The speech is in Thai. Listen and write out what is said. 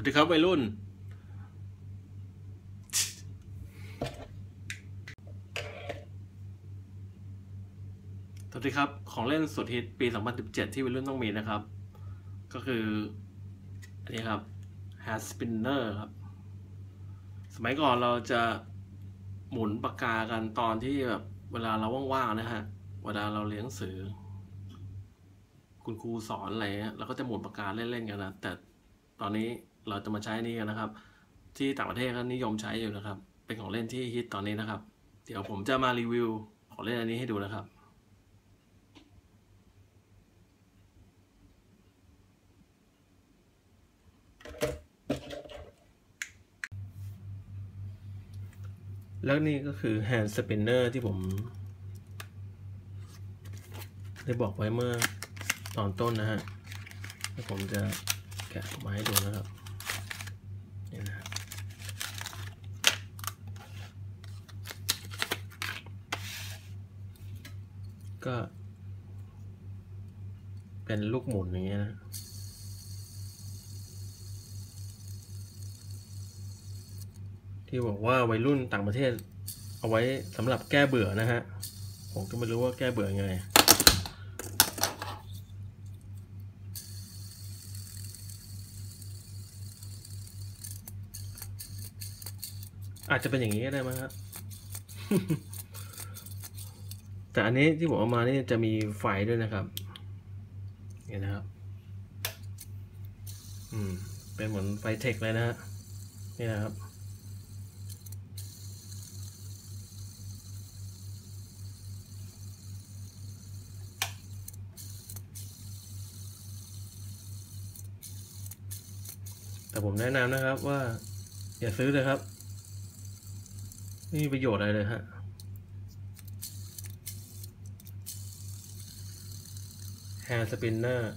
วัสดีครับวัยรุ่น สวัสดีครับ ของเล่นสุดฮิตปี 2017 ที่วัยรุ่นต้องมีนะครับ ก็คือ อันนี้ครับ h a Spinner ครับ สมัยก่อนเราจะหมุนปากกากันตอนที่แบบเวลาเราว่างๆนะฮะ เวลาเราเรียนหนังสือ คุณครูสอนอะไรเงี้ยเราก็จะหมุนปากกาเล่นๆกันนะ แต่ตอนนี้ เราจะมาใช้นี่กันนะครับ ที่ต่างประเทศก็นิยมใช้อยู่นะครับ เป็นของเล่นที่ฮิตตอนนี้นะครับ เดี๋ยวผมจะมารีวิวของเล่นอันนี้ให้ดูนะครับแล้วนี่ก็คือ hand spinner ที่ผม ได้บอกไว้เมื่อตอนต้นนะฮะแล้วผมจะแกะออกมาให้ดูนะครับ นี่นะครับ ก็ เป็นลูกหมุนอย่างเงี้ยนะที่บอกว่าวัยรุ่นต่างประเทศ เอาไว้สำหรับแก้เบื่อนะฮะ ผมก็ไม่รู้ว่าแก้เบื่อยังไง อาจจะเป็นอย่างนี้ก็ได้มั้งครับ แต่อันนี้ที่ผมเอามานี่จะมีไฟด้วยนะครับนี่นะครับ อืม เป็นเหมือนไฟเทคเลยนะฮะ นี่นะครับ แต่ผมแนะนำนะครับว่า อย่าซื้อเลยครับไม่มีประโยชน์อะไรเลยฮะ แฮร์สปินเนอร์